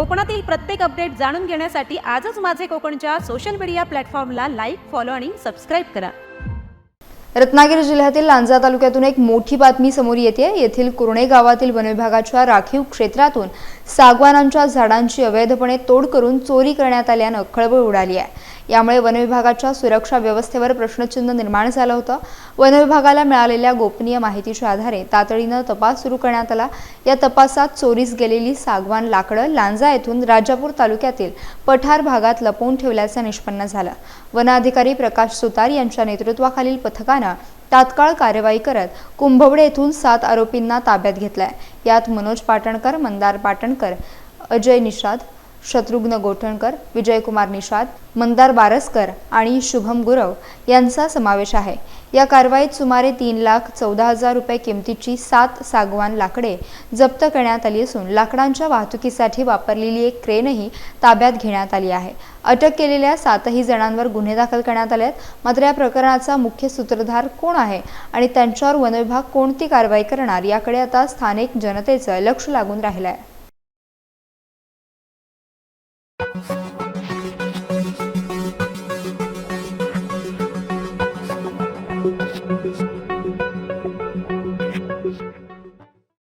कोकणातील प्रत्येक अपडेट जाणून घेण्यासाठी आजच माझे कोकणच्या सोशल मीडिया प्लॅटफॉर्मला लाईक फॉलो आणि सबस्क्राईब करा. रत्नागिरी जिल्ह्यातील लांजा तालुक्यातून एक मोठी बातमी समोर येते. येथील कुरणे गावातील वनविभागाच्या राखीव क्षेत्रातून सागवानांच्या झाडांची अवैधपणे तोड करून चोरी करण्यात आल्यानं खळबळ उडाली आहे. यामुळे वनविभागाच्या सुरक्षा व्यवस्थेवर प्रश्नचिन्ह निर्माण झालं होतं. वनविभागाला मिळालेल्या गोपनीय माहितीच्या आधारे तातडीनं तपास सुरू करण्यात आला. या तपासात चोरीस गेलेली सागवान लाकडं लांजा येथून राजापूर तालुक्यातील पठार भागात लपवून ठेवल्याचं निष्पन्न झालं. वनाधिकारी प्रकाश सुतार यांच्या नेतृत्वाखालील पथकानं तात्काळ कार्यवाही करत कुंभवडे येथून सात आरोपींना ताब्यात घेतलाय. यात मनोज पाटणकर मंदार पाटणकर अजय निषाद शत्रुघ्न गोठणकर विजयकुमार निषाद मंदार बारसकर आणि शुभम गुरव यांचा समावेश आहे. या कारवाईत सुमारे तीन लाख चौदा हजार रुपये किमतीची सात सागवान लाकडे जप्त करण्यात आली असून लाकडांच्या वाहतुकीसाठी वापरलेली एक क्रेनही ताब्यात घेण्यात आली आहे. अटक केलेल्या सातही जणांवर गुन्हे दाखल करण्यात आले आहेत. मात्र या प्रकरणाचा मुख्य सूत्रधार कोण आहे आणि त्यांच्यावर वनविभाग कोणती कारवाई करणार याकडे आता स्थानिक जनतेचं लक्ष लागून राहिलं आहे Thank you.